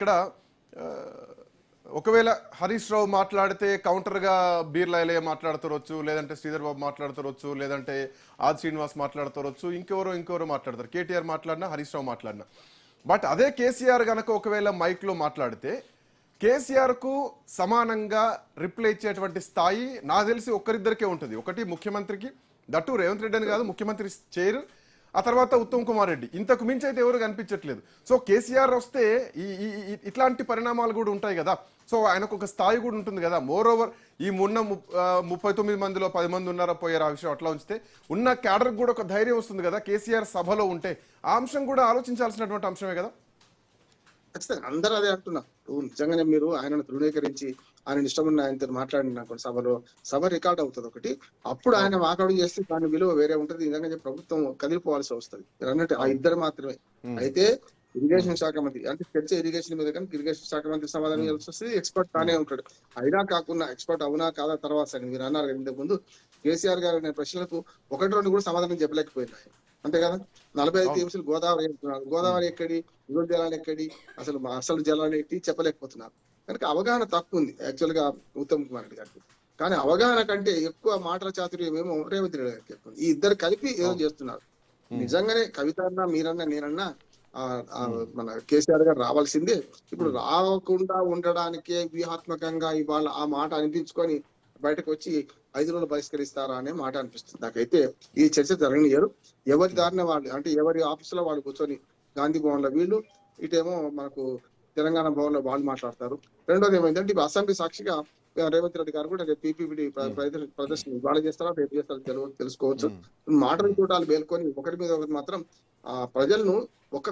ఇక్కడ ఒకవేళ హరీష్ రావు మాట్లాడితే కౌంటర్గా బీర్లాయలయ్య మాట్లాడుతారొచ్చు లేదంటే శ్రీధర్ బాబు మాట్లాడుతారొచ్చు లేదంటే ఆది శ్రీనివాస్ మాట్లాడుతారొచ్చు ఇంకెవరో ఇంకెవరో మాట్లాడతారు. కేటీఆర్ మాట్లాడినా హరీష్ రావు మాట్లాడినా. బట్ అదే కేసీఆర్ గనక ఒకవేళ మైక్లో మాట్లాడితే కేసీఆర్కు సమానంగా రిప్లై ఇచ్చేటువంటి స్థాయి నాకు తెలిసి ఒక్కరిద్దరికే ఉంటుంది. ఒకటి ముఖ్యమంత్రికి దట్టు రేవంత్ రెడ్డి అని కాదు ముఖ్యమంత్రి చైర్ ఆ తర్వాత ఉత్తమ్ కుమార్ రెడ్డి. ఇంతకు మించి అయితే ఎవరు కనిపించట్లేదు. సో కేసీఆర్ వస్తే ఈ ఇట్లాంటి పరిణామాలు కూడా ఉంటాయి కదా. సో ఆయనకు ఒక స్థాయి కూడా ఉంటుంది కదా. మోర్ ఓవర్ ఈ మొన్న ముప్పై తొమ్మిది మందిలో పది మంది ఉన్నారా పోయారు ఆ విషయం అట్లా ఉంచితే ఉన్న క్యాడర్కి కూడా ఒక ధైర్యం వస్తుంది కదా కేసీఆర్ సభలో ఉంటే. ఆ అంశం కూడా ఆలోచించాల్సినటువంటి అంశమే కదా. ఖచ్చితంగా అందరూ అదే అంటున్నా ఇప్పుడు నిజంగానే మీరు ఆయనను ధృవీకరించి ఆయన ఇష్టం ఉన్న ఆయనతో మాట్లాడిన కొన్ని సభలో సభ రికార్డ్ అవుతుంది ఒకటి. అప్పుడు ఆయన వాకౌట్ చేస్తే దాని విలువ వేరే ఉంటది. నిజంగా ప్రభుత్వం కదిలిపోవాల్సి వస్తుంది. అన్నట్టు ఆ ఇద్దరు మాత్రమే. అయితే ఇరిగేషన్ శాఖ మంత్రి అంటే చర్చ ఇరిగేషన్ మీద కానీ ఇరిగేషన్ శాఖ మంత్రి సమాధానం ఇవ్వాల్సి వస్తుంది. ఎక్స్పర్ట్ తానే ఉంటాడు. అయినా కాకుండా ఎక్స్పర్ట్ అవునా కాదా తర్వాత. మీరు అన్నారు ఇంతకు ముందు కేసీఆర్ గారు అనే ప్రశ్నలకు ఒకటి రెండు కూడా సమాధానం చెప్పలేకపోయింది ఆయన అంతే కదా? నలభై ఐదు టీమ్స్ గోదావరి గోదావరి ఎక్కడి దిగువ జలాలు ఎక్కడి అసలు అసలు జలాలు ఎట్టి చెప్పలేకపోతున్నారు. కనుక అవగాహన తక్కువ ఉంది యాక్చువల్గా ఉత్తమ్ కుమార్ రెడ్డి గారికి. కానీ అవగాహన కంటే ఎక్కువ మాటల చాతుర్యం ఏమో రేవంత్ రెడ్డి గారికి ఎక్కువ. ఈ ఇద్దరు కలిపి ఏదో చేస్తున్నారు. నిజంగానే కవిత అన్నా మీరన్నా నేనన్నా మన కేసీఆర్ గారు రావాల్సిందే. ఇప్పుడు రాకుండా ఉండడానికే వ్యూహాత్మకంగా ఇవాళ ఆ మాట అనిపించుకొని బయటకు వచ్చి ఐదు రోజులు బహిష్కరిస్తారా అనే మాట అనిపిస్తుంది. నాకైతే ఈ చర్చ జరగనియరు ఎవరి దారిన వాళ్ళు అంటే ఎవరి ఆఫీసులో వాళ్ళు కూర్చొని గాంధీ భవన్లో వీళ్ళు ఇటేమో మనకు తెలంగాణ భవన్లో వాళ్ళు మాట్లాడతారు. రెండోది ఏమైందంటే ఇప్పుడు అసెంబ్లీ సాక్షిగా రేవంత్ రెడ్డి గారు కూడా రేపు పీపీపీ ప్రదర్శన ఇవాళ చేస్తారా రేపు చేస్తారా తెలు- తెలుసుకోవచ్చు. మాటలు చూడాలి మేల్కొని ఒకరి మీద ఒకటి మాత్రం ఆ ప్రజలను ఒక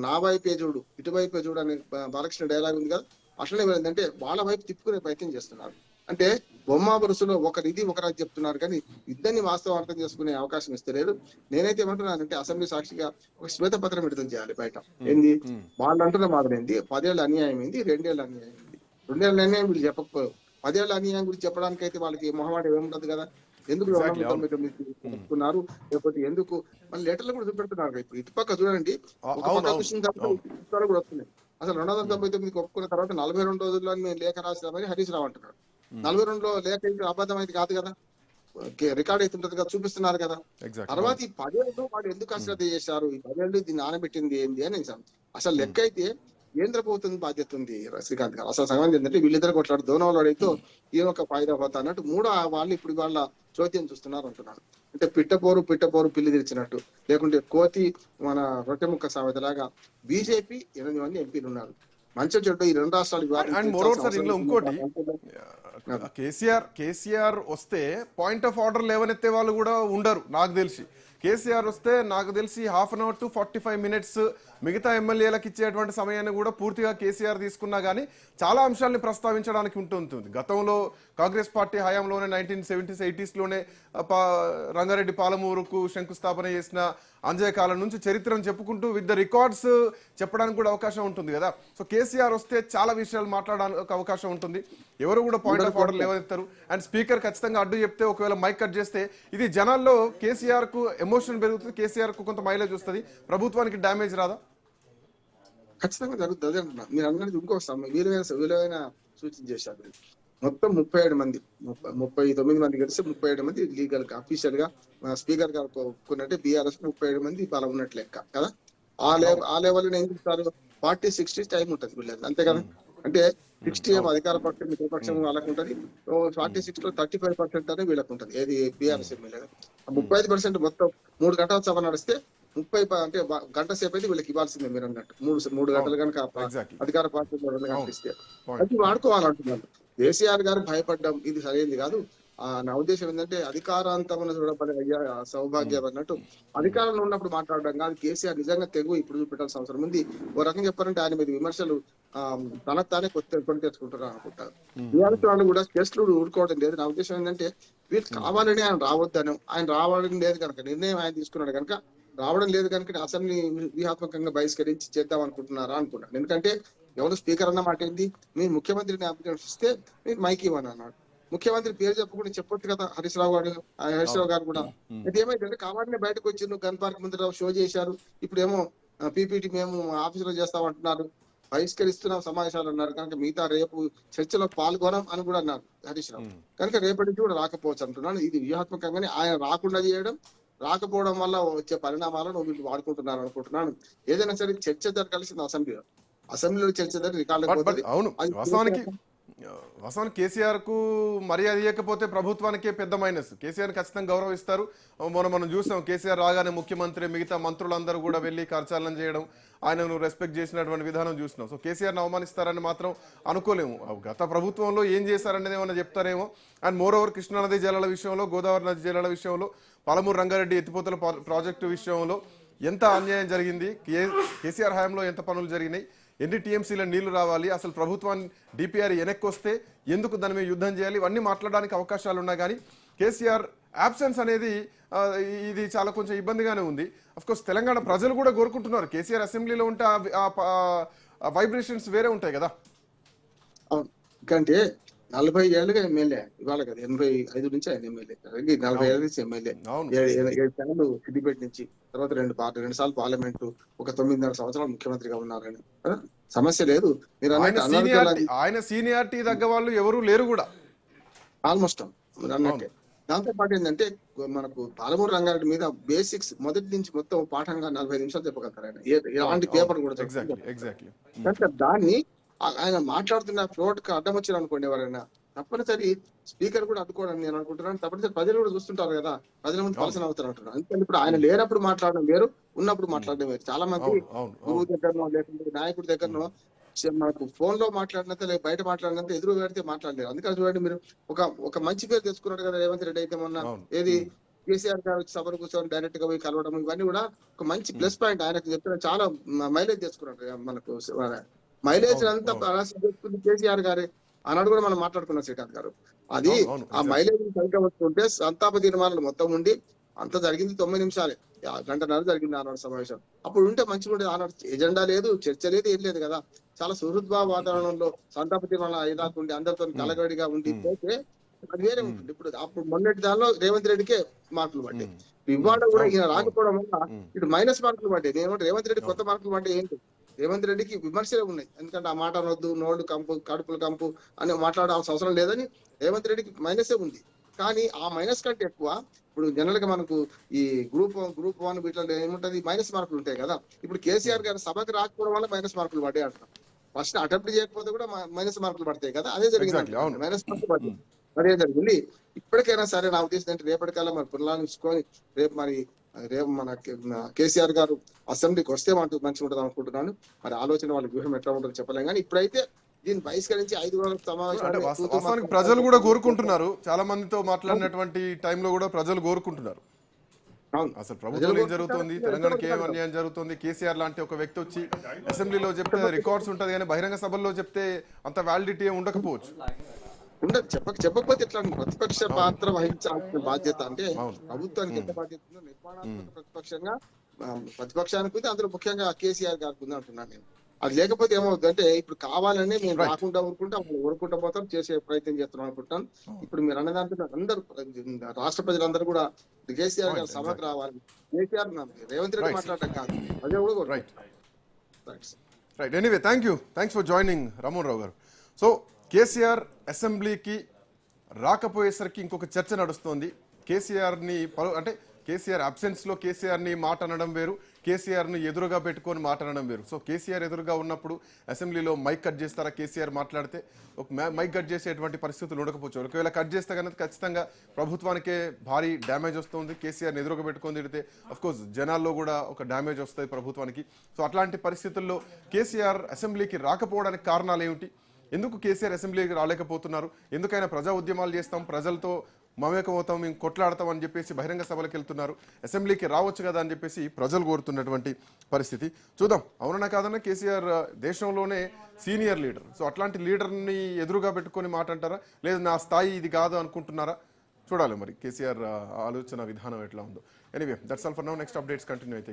నా వైపే చూడు ఇటువైపే చూడు అనే బాలకృష్ణ డైలాగ్ ఉంది కదా అట్లనే ఏంటంటే వాళ్ళ వైపు తిప్పుకునే ప్రయత్నం చేస్తున్నారు. అంటే బొమ్మ బరుసులో ఒకరి ఇది ఒకరు చెప్తున్నారు కానీ ఇద్దరిని వాస్తవం అర్థం చేసుకునే అవకాశం ఇస్తలేరు నేనైతే ఏమంటున్నానంటే అసెంబ్లీ సాక్షిగా ఒక శ్వేత పత్రం విడుదల చేయాలి బయట. ఏంది? వాళ్ళు అంటున్న మాట ఏంది? పదేళ్ళ అన్యాయం ఏంది? రెండేళ్ళ అన్యాయం ఏంది? రెండేళ్ళ అన్యాయం వీళ్ళు చెప్పకపోయారు పదేళ్ళ అన్యాయం గురించి చెప్పడానికి అయితే వాళ్ళకి మొహమాట ఏముండదు కదా? ఎందుకు తొమ్మిది చెప్తున్నారు? లేకపోతే ఎందుకు? మళ్ళీ లెటర్లు కూడా చూపెడుతున్నారు ఇప్పుడు. ఇటు పక్క చూడండి. కూడా వస్తున్నాయి. అసలు రెండు వందల తొంభై తొమ్మిదికి ఒప్పుకున్న తర్వాత నలభై రెండు రోజుల్లో మేము లేఖ రాసినామని హరీష్ రావు అంటున్నాడు. నలభై రెండులో లేఖ అబద్ధం అయితే కాదు కదా. రికార్డ్ అయితే ఉంటుంది కదా చూపిస్తున్నారు కదా. తర్వాత ఈ పదేళ్ళు వాడు ఎందుకు అశ్రద్ధ చేశారు? ఈ పదేళ్ళు దీన్ని నానబెట్టింది ఏంది అని అసలు లెక్క అయితే కేంద్ర ప్రభుత్వం బాధ్యత ఉంది శ్రీకాంత్ గారు. అసలు సంగతి ఏంటంటే వీళ్ళిద్దరు కొట్లాడు దోనవాళ్ళు అయితే ఈయన ఒక ఫాయిదా పోతా అన్నట్టు మూడో వాళ్ళు ఇప్పుడు వాళ్ళ చోద్యం చూస్తున్నారు అంటున్నారు. అంటే పిట్టపోరు పిట్టపోరు పిల్లి తెరిచినట్టు. లేకుంటే కోతి మన రొట్టె ముక్క సామెత లాగా బీజేపీ ఎనిమిది మంది ఎంపీలు ఉన్నారు. మంచి చెడ్డ ఈ రెండు రాష్ట్రాలు అండ్ మోరోవర్ సార్ ఇందులో. ఇంకోటి కేసీఆర్ కేసీఆర్ వస్తే పాయింట్ ఆఫ్ ఆర్డర్ లేవనెత్తే వాళ్ళు కూడా ఉండరు నాకు తెలిసి కేసీఆర్ వస్తే నాకు తెలిసి half an hour to forty five minutes మిగతా ఎమ్మెల్యేలకు ఇచ్చేటువంటి సమయాన్ని కూడా పూర్తిగా కేసీఆర్ తీసుకున్నా కానీ చాలా అంశాలని ప్రస్తావించడానికి ఉంటుంటుంది. గతంలో కాంగ్రెస్ పార్టీ హయాంలోనే నైన్టీన్ సెవెంటీస్ ఎయిటీస్లోనే రంగారెడ్డి పాలమూరుకు శంకుస్థాపన చేసిన అంజయ్ కాలం నుంచి చరిత్రను చెప్పుకుంటూ విత్ ద రికార్డ్స్ చెప్పడానికి కూడా అవకాశం ఉంటుంది కదా. సో కేసీఆర్ వస్తే చాలా విషయాలు మాట్లాడడానికి అవకాశం ఉంటుంది. ఎవరు కూడా పాయింట్ ఆఫ్ ఆర్డర్ లేవనెత్తారు. అండ్ స్పీకర్ ఖచ్చితంగా అడ్డు చెప్తే ఒకవేళ మైక్ కట్ చేస్తే ఇది జనాల్లో కేసీఆర్ కు ఎమోషన్ పెరుగుతుంది కేసీఆర్కు కొంత మైలేజ్ వస్తుంది. ప్రభుత్వానికి డ్యామేజ్ రాదా? ఖచ్చితంగా జరుగుతుంది అదే మీరు అన్నది ఇంకో విలువైన విలువైన సూచన చేశారు. మొత్తం ముప్పై ఏడు మంది ముప్పై- తొమ్మిది మంది కలిసి ముప్పై ఏడు మంది లీగల్గా అఫీషియల్గా స్పీకర్ గారు ఒప్పుకున్నట్టే బీఆర్ఎస్ ముప్పై ఏడు మంది బలం ఉన్నట్లు లెక్క కదా? ఆ లెవెల్ ఆ లెవెల్ ఏం చేస్తారు? ఫార్టీ సిక్స్టీ టైం ఉంటుంది వీళ్ళకి అంతే కదా? అంటే సిక్స్టీ ఏమో అధికార పక్షం మిత్రపక్షం వాళ్ళకు ఉంటది ఫార్టీ సిక్స్లో థర్టీ ఫైవ్ పర్సెంట్ అనేది వీళ్ళకి ఉంటది ఏది బీఆర్ఎస్ ఎమ్మెల్యే ముప్పై ఐదు పర్సెంట్ మొత్తం మూడు గంటల సభ నడిస్తే ముప్పై అంటే గంట సేపు అయితే వీళ్ళకి ఇవ్వాల్సిందే మీరు అన్నట్టు. మూడు మూడు గంటలు కనుక. అధికార పార్టీ రెండు గంటలు ఇస్తే. అది వాడుకోవాలంటున్నారు. కేసీఆర్ గారు భయపడ్డం ఇది సరైనది కాదు. ఆ నా ఉద్దేశం ఏంటంటే అధికారాంతమున చూడబడే అయ్యా సౌభాగ్యం అన్నట్టు. అధికారంలో ఉన్నప్పుడు మాట్లాడడం కాదు. కేసీఆర్ నిజంగా తెగు ఇప్పుడు చూపెట్టాల్సిన అవసరం ఉంది. ఓ రకంగా చెప్పారంటే ఆయన మీద విమర్శలు తనకు తానే కొత్త కొని తెచ్చుకుంటారు అనుకుంటారు టీఆర్ఎస్ వాళ్ళు కూడా కేసులు ఊరుకోవడం లేదు. నా ఉద్దేశం ఏంటంటే వీళ్ళు కావాలని ఆయన రావద్దను. ఆయన రావడం లేదు కనుక నిర్ణయం ఆయన తీసుకున్నాడు కనుక రావడం లేదు కనుక అసెంబ్లీ వ్యూహాత్మకంగా బహిష్కరించి చేద్దాం అనుకుంటున్నారా అనుకున్నాను ఎందుకంటే ఎవరు స్పీకర్ అన్న మాట ఏంది? మీరు ముఖ్యమంత్రిని ఇస్తే మీరు మైక్ ఇవ్వని అన్నాడు. ముఖ్యమంత్రి పేరు చెప్పకుండా చెప్పొచ్చు కదా హరీష్ రావు గారు హరీష్ రావు గారు కూడా. అయితే ఏమైందంటే కావాలనే బయటకు వచ్చి నువ్వు గన్ పార్క్ ముందర షో చేశారు. ఇప్పుడు ఏమో పీపీటీ మేము ఆఫీసులో చేస్తామంటున్నారు. బహిష్కరిస్తున్న సమావేశాలు అన్నారు. కనుక మిగతా రేపు చర్చలో పాల్గొనం అని కూడా అన్నారు హరీష్ రావు. కనుక రేపటి నుంచి కూడా రాకపోవచ్చు అంటున్నాను ఇది వ్యూహాత్మకంగానే ఆయన రాకుండా చేయడం రాకపోవడం వల్ల వచ్చే పరిణామాలను వీళ్ళు వాడుకుంటున్నారు అనుకుంటున్నాను. ఏదైనా సరే చర్చ జరగాల్సింది అసెంబ్లీలో. అసెంబ్లీలో చర్చ జరిగి రికార్డు అవును. వాస్తవానికి వాస్తవానికి కేసీఆర్కు మర్యాద ఇవ్వకపోతే ప్రభుత్వానికే పెద్ద మైనస్. కేసీఆర్ ఖచ్చితంగా గౌరవిస్తారు. మనం మనం చూసాం కేసీఆర్ రాగానే ముఖ్యమంత్రి మిగతా మంత్రులందరూ కూడా వెళ్ళి కరచాలనం చేయడం ఆయనను రెస్పెక్ట్ చేసినటువంటి విధానం చూసినాం సో కేసీఆర్ని అవమానిస్తారని మాత్రం అనుకోలేము. గత ప్రభుత్వంలో ఏం చేశారనేది ఏమైనా చెప్తారేమో. అండ్ మోర్ ఓవర్ కృష్ణానది జలాల విషయంలో గోదావరి నది జలాల విషయంలో పాలమూరు రంగారెడ్డి ఎత్తిపోతల ప్రాజెక్టు విషయంలో ఎంత అన్యాయం జరిగింది? కే కేసీఆర్ హయాంలో ఎంత పనులు జరిగినాయి? ఎన్ని టీఎంసీల నీళ్ళు రావాలి? అసలు ప్రభుత్వాన్ని డిపిఆర్ వెనక్కి వస్తే ఎందుకు దాని మీద యుద్ధం చేయాలి? ఇవన్నీ మాట్లాడడానికి అవకాశాలు ఉన్నా కానీ కేసీఆర్ యాబ్సెన్స్ అనేది ఇది చాలా కొంచెం ఇబ్బందిగానే ఉంది. అఫ్కోర్స్ తెలంగాణ ప్రజలు కూడా కోరుకుంటున్నారు. కేసీఆర్ అసెంబ్లీలో ఉంటే వైబ్రేషన్స్ వేరే ఉంటాయి కదా. అంటే నలభై ఏళ్ళుగా ఎమ్మెల్యే ఇవాళ కదా ఎనభై ఐదు నుంచి ఆయన ఎమ్మెల్యే నలభై ఏళ్ళ నుంచి ఎమ్మెల్యే. ఏడు సార్లు సిద్దిపేట నుంచి తర్వాత రెండు పార్టీ రెండు సార్లు పార్లమెంట్ ఒక తొమ్మిదిన్నర సంవత్సరాలు ముఖ్యమంత్రిగా ఉన్నారని? సమస్య లేదు. మీరు ఆయన సీనియారిటీ తగ్గ వాళ్ళు ఎవరు లేరు కూడా. ఆల్మోస్ట్ మీరు అన్నట్టే. దాంతో పాటు ఏంటంటే మనకు పాలమూరు రంగారెడ్డి మీద బేసిక్స్ మొదటి నుంచి మొత్తం పాఠంగా నలభై నిమిషాలు చెప్పగలుగుతారు ఆయన. ఎలాంటి పేపర్ కూడా కనుక దాన్ని ఆయన మాట్లాడుతున్న ఫ్లోట్కి అడ్డం వచ్చారు అనుకోండి ఎవరైనా. తప్పనిసరి స్పీకర్ కూడా అడ్డుకోవడం నేను అనుకుంటున్నాను. తప్పనిసరి ప్రజలు కూడా చూస్తుంటారు కదా. ప్రజల ముందు పలసన అవుతారు అందుకని ఇప్పుడు ఆయన లేనప్పుడు మాట్లాడడం వేరు ఉన్నప్పుడు మాట్లాడడం వేరు. చాలా మంది గురువు దగ్గరనో లేకుంటే నాయకుడి దగ్గరనో మనకు ఫోన్లో మాట్లాడినంత లేక బయట మాట్లాడినంత ఎదురు పెడితే మాట్లాడలేరు అందుకని చూడండి మీరు ఒక ఒక మంచి పేరు తెచ్చుకున్నాడు కదా రేవంత్ రెడ్డి అయితే మొన్న ఏది కేసీఆర్ గారు వచ్చి సభను కూర్చొని డైరెక్ట్గా పోయి కలవడం ఇవన్నీ కూడా ఒక మంచి ప్లస్ పాయింట్ ఆయనకు చెప్పిన చాలా మైలేజ్ తెచ్చుకున్నాడు మనకు మైలేజ్ అంతా చేసుకుంది కేసీఆర్ గారే ఆనాడు కూడా మనం మాట్లాడుకున్నాం శ్రీకాంత్ గారు. అది ఆ. మైలేజ్ సరిగ్గా వస్తుంటే సంతాప తీర్మానాలు మొత్తం ఉండి అంత జరిగింది తొమ్మిది నిమిషాలే. గంటన్నర జరిగింది ఆనాడు సమావేశం. అప్పుడు ఉంటే మంచిగా ఉండేది. ఆనాడు ఎజెండా లేదు చర్చ లేదు ఏం లేదు కదా. చాలా సుహృద్భావ వాతావరణంలో సంతాప తీర్మానాలు అయ్యేదాకుండి అందరితో కలగడిగా ఉండి. పోతే అది వేరే. ఉంటుంది. ఇప్పుడు అప్పుడు మొన్నటి దానిలో రేవంత్ రెడ్డికే మార్కులు పడ్డాయి. ఇవాళ కూడా ఈయన. రాకపోవడం వల్ల ఇటు మైనస్ మార్కులు పడ్డాయి. నేను రేవంత్ రెడ్డి కొత్త మార్కులు పడ్డాయి ఏంటి? రేవంత్ రెడ్డికి విమర్శలే ఉన్నాయి. ఎందుకంటే ఆ మాట అనొద్దు నోళ్ళు కంపు కడుపులు కంపు అని మాట్లాడాల్సిన అవసరం లేదని రేవంత్ రెడ్డికి మైనసే ఉంది. కానీ ఆ మైనస్ కంటే ఎక్కువ ఇప్పుడు జనరల్గా మనకు ఈ గ్రూప్ గ్రూప్ వన్ వీటిలో ఏముంటది? మైనస్ మార్కులు ఉంటాయి కదా. ఇప్పుడు కేసీఆర్ గారు సభకు రాకపోవడం వల్ల మైనస్ మార్కులు పడ్డాయి అంటున్నాం ఫస్ట్ అటెంప్ట్ చేయకపోతే కూడా మైనస్ మార్కులు పడతాయి కదా. అదే జరిగింది. మైనస్ మార్కులు పడ్డాయి. ఉమ్. అదే జరిగింది? ఇప్పటికైనా సరే నా ఉద్దేశం ఏంటంటే రేపటికల్లా మరి పునరాలోచించుకొని రేపు మరి రేపు మన కేసీఆర్ గారు అసెంబ్లీకి వస్తే మనకు మంచిగా ఉంటుంది అనుకుంటున్నాను. మరి ఆలోచన వాళ్ళ వ్యూహం ఎట్లా ఉంటుందో చెప్పలేం. కానీ ఇప్పుడైతే దీన్ని బహిష్కరించి ఐదు మాట్లాడుతూ ప్రజలు కూడా కోరుకుంటున్నారు. చాలా మందితో మాట్లాడినటువంటి టైంలో కూడా ప్రజలు కోరుకుంటున్నారు. అసలు ప్రభుత్వం ఏం జరుగుతోంది? తెలంగాణకి ఏం. అన్యాయం జరుగుతుంది. కేసీఆర్ లాంటి ఒక వ్యక్తి వచ్చి అసెంబ్లీలో చెప్తే రికార్డ్స్ ఉంటది. కానీ బహిరంగ సభల్లో చెప్తే అంత వ్యాలిడిటీ ఉండకపోవచ్చు. ఉండదు చెప్పక చెప్పకపోతే ఎట్లా ప్రతిపక్ష పాత్ర వహించాల్సిన బాధ్యత అంటే. ప్రభుత్వానికి ఎంత బాధ్యత ఉందో నిర్మాణాత్మక ప్రతిపక్షంగా ప్రతిపక్షానికి ఉంది అందులో ముఖ్యంగా కేసీఆర్ గారికి ఉంది అంటున్నాను నేను. అది లేకపోతే ఏమవుతుంది అంటే ఇప్పుడు కావాలని మేము. రాకుండా ఊరుకుంటా ఊరుకుంటా పోతాం చేసే ప్రయత్నం చేస్తున్నాం అనుకుంటాను ఇప్పుడు మీరు అన్నదాంట్లో అందరూ రాష్ట్ర ప్రజలందరూ కూడా కేసీఆర్ గారు సభకు రావాలి. కేసీఆర్ రేవంత్ రెడ్డి. మాట్లాడటం కాదు. అదే కూడా. Right. Right anyway thank you thanks for joining Rammohan Rao గారు. సో కేసీఆర్ అసెంబ్లీకి రాకపోయేసరికి ఇంకొక చర్చ నడుస్తోంది. కేసీఆర్ని పలు అంటే కేసీఆర్ అబ్సెన్స్లో కేసీఆర్ని మాట అనడం వేరు కేసీఆర్ని ఎదురుగా పెట్టుకొని మాట అనడం వేరు. సో కేసీఆర్ ఎదురుగా ఉన్నప్పుడు అసెంబ్లీలో మైక్ కట్ చేస్తారా కేసీఆర్ మాట్లాడితే? ఒక మైక్ కట్ చేసేటువంటి పరిస్థితులు ఉండకపోవచ్చు. ఒకవేళ కట్ చేస్తే కనుక ఖచ్చితంగా ప్రభుత్వానికే భారీ డ్యామేజ్ వస్తుంది. కేసీఆర్ని ఎదురుగా పెట్టుకొని తిడితే కోర్స్ జనాల్లో కూడా ఒక డ్యామేజ్ వస్తుంది ప్రభుత్వానికి. సో అట్లాంటి పరిస్థితుల్లో కేసీఆర్ అసెంబ్లీకి రాకపోవడానికి కారణాలు ఏమిటి? ఎందుకు కేసీఆర్ అసెంబ్లీకి రాలేకపోతున్నారు? ఎందుకైనా ప్రజా ఉద్యమాలు చేస్తాం ప్రజలతో మమేకమవుతాం మేము కొట్లాడతాం అని చెప్పేసి బహిరంగ సభలకు వెళ్తున్నారు. అసెంబ్లీకి రావచ్చు కదా అని చెప్పేసి ప్రజలు కోరుతున్నటువంటి పరిస్థితి. చూద్దాం అవునన్నా కాదన్నా కేసీఆర్ దేశంలోనే సీనియర్ లీడర్. సో అట్లాంటి లీడర్ని ఎదురుగా పెట్టుకొని మాట అంటారా లేదు నా స్థాయి ఇది కాదు అనుకుంటున్నారా? చూడాలి మరి కేసీఆర్ ఆలోచన విధానం ఎట్లా ఉందో. Anyway that's all for now next updates continue అయితే.